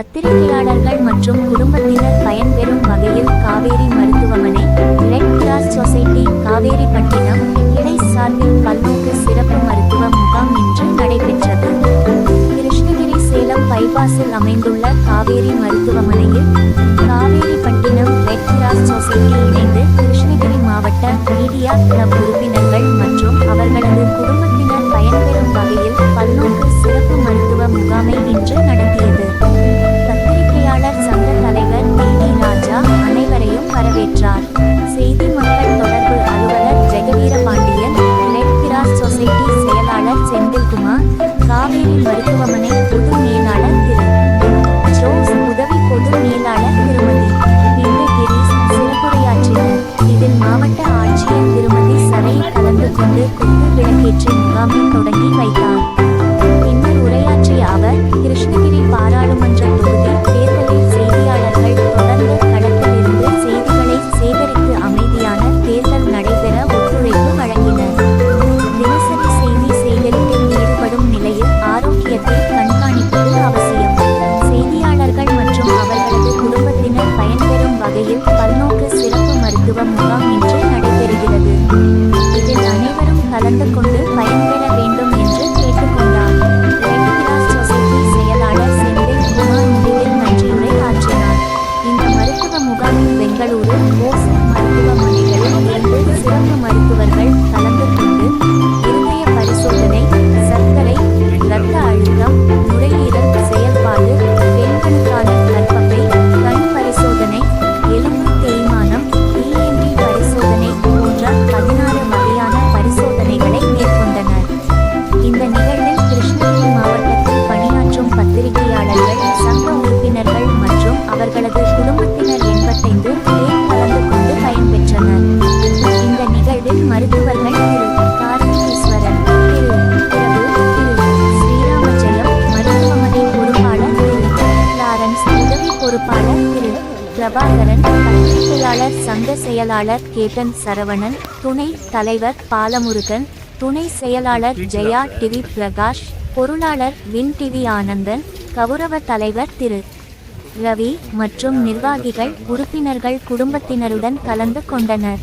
பத்திரிகையாளர்கள் மற்றும் குடும்பத்தினர் பயன்பெறும் வகையில் காவேரி மருத்துவமனை ரெட் கிராஸ் சொசைட்டி காவேரிப்பட்டினம் இணை சார்பில் பல்நோக்கு சிறப்பு மருத்துவ முகாம் இன்று நடைபெற்றது. கிருஷ்ணகிரி சேலம் பைபாஸில் அமைந்துள்ள காவேரி மருத்துவமனையில் காவேரிப்பட்டினம் ரெட் கிராஸ் சொசைட்டி இணைந்து கிருஷ்ணகிரி மாவட்ட மீடியா கிளப் உறுப்பினர்கள் மற்றும் அவர்களது குடும்ப காவேரி மருத்துவமனை பொது மேலாளர் திரு ஜோஸ் உதவி பொது மேலாளர் திருமதி. பிந்து கிரீஸ் சிறப்புரையாற்றினர். இதில் மாவட்ட ஆட்சியர் திருமதி சரையை கலந்து கொண்டு குத்து விளக்கேற்றி முகாமை தொடங்கி வைத்தார். இரத்த அழுத்தம் நுரையீரல் பொறுப்பாளர் திரு. பிரபாகரன் பத்திரிகையாளர் சங்க செயலாளர் கேட்டன் சரவணன் துணை தலைவர் பாலமுருகன் துணை செயலாளர் ஜெயா டிவி பிரகாஷ் பொருளாளர் வின் டிவி ஆனந்தன் கௌரவ தலைவர் திரு. ரவி மற்றும் நிர்வாகிகள் உறுப்பினர்கள் குடும்பத்தினருடன் கலந்து கொண்டனர்.